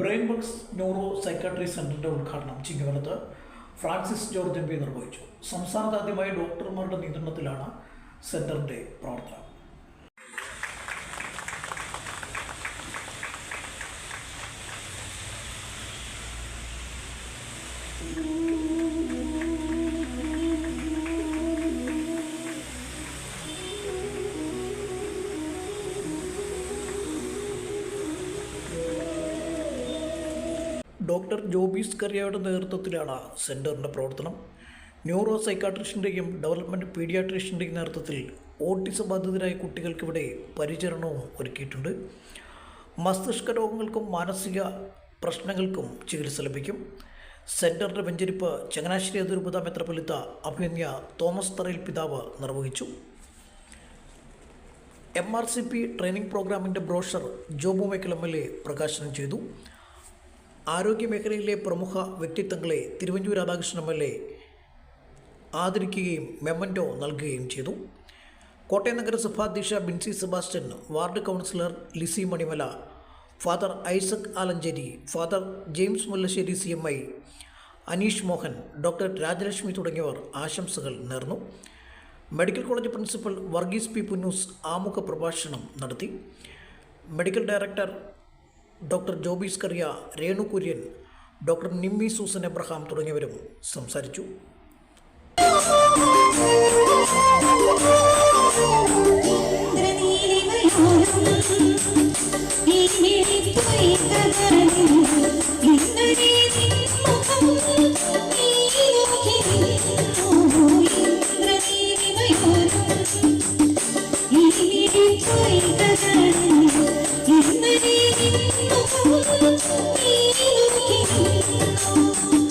Brain Bugs neuro psychiatry സെന്ററിന്റെ ഉദ്ഘാടനം ചിങ്ങവലത്ത് ഫ്രാൻസിസ് ജോർജ് എം പി നിർവഹിച്ചു. സംസ്ഥാനത്ത് ആദ്യമായി ഡോക്ടർമാരുടെ നിയന്ത്രണത്തിലാണ് സെന്ററിന്റെ പ്രവർത്തനം. ഡോക്ടർ ജോബീസ് കറിയയുടെ നേതൃത്വത്തിലാണ് സെന്ററിന്റെ പ്രവർത്തനം. ന്യൂറോ സൈക്കാട്രിസ്റ്റിന്റെയും ഡെവലപ്മെന്റ് പീഡിയാട്രിഷ്യന്റെയും നേതൃത്വത്തിൽ ഓട്ടിസം ബാധിതരായ കുട്ടികൾക്കിവിടെ പരിചരണവും ഒരുക്കിയിട്ടുണ്ട്. മസ്തിഷ്ക രോഗങ്ങൾക്കും മാനസിക പ്രശ്നങ്ങൾക്കും ചികിത്സ ലഭിക്കും. സെന്ററിന്റെ വെഞ്ചരിപ്പ് ചങ്ങനാശ്ശേരി അതിരൂപത മെത്രപൊലിത്ത അഭിനന്യ തോമസ് തറയിൽ പിതാവ് നിർവഹിച്ചു. M R C P training പ്രോഗ്രാമിന്റെ brochure Jobu Mekkal M L A പ്രകാശനം ചെയ്തു. ആരോഗ്യമേഖലയിലെ പ്രമുഖ വ്യക്തിത്വങ്ങളെ Thiruvanchoor Radhakrishnan M L A ആദരിക്കുകയും മെമ്മന്റോ നൽകുകയും ചെയ്തു. Kottayam നഗരസഭാധ്യക്ഷ Binsi Sebastian ward councillor Lissy Manimala father Isaac Alencherry father James Mullassery C M I Aneesh Mohan doctor Rajalakshmi തുടങ്ങിയവർ ആശംസകൾ നേർന്നു. Medical college principal Varghese P Punnoose ആമുഖ പ്രഭാഷണം നടത്തി. Medical director doctor Jobies Kariya Renu Kurian doctor Nimmi Susan Abraham തുടങ്ങിയവരും സംസാരിച്ചു. Thank you.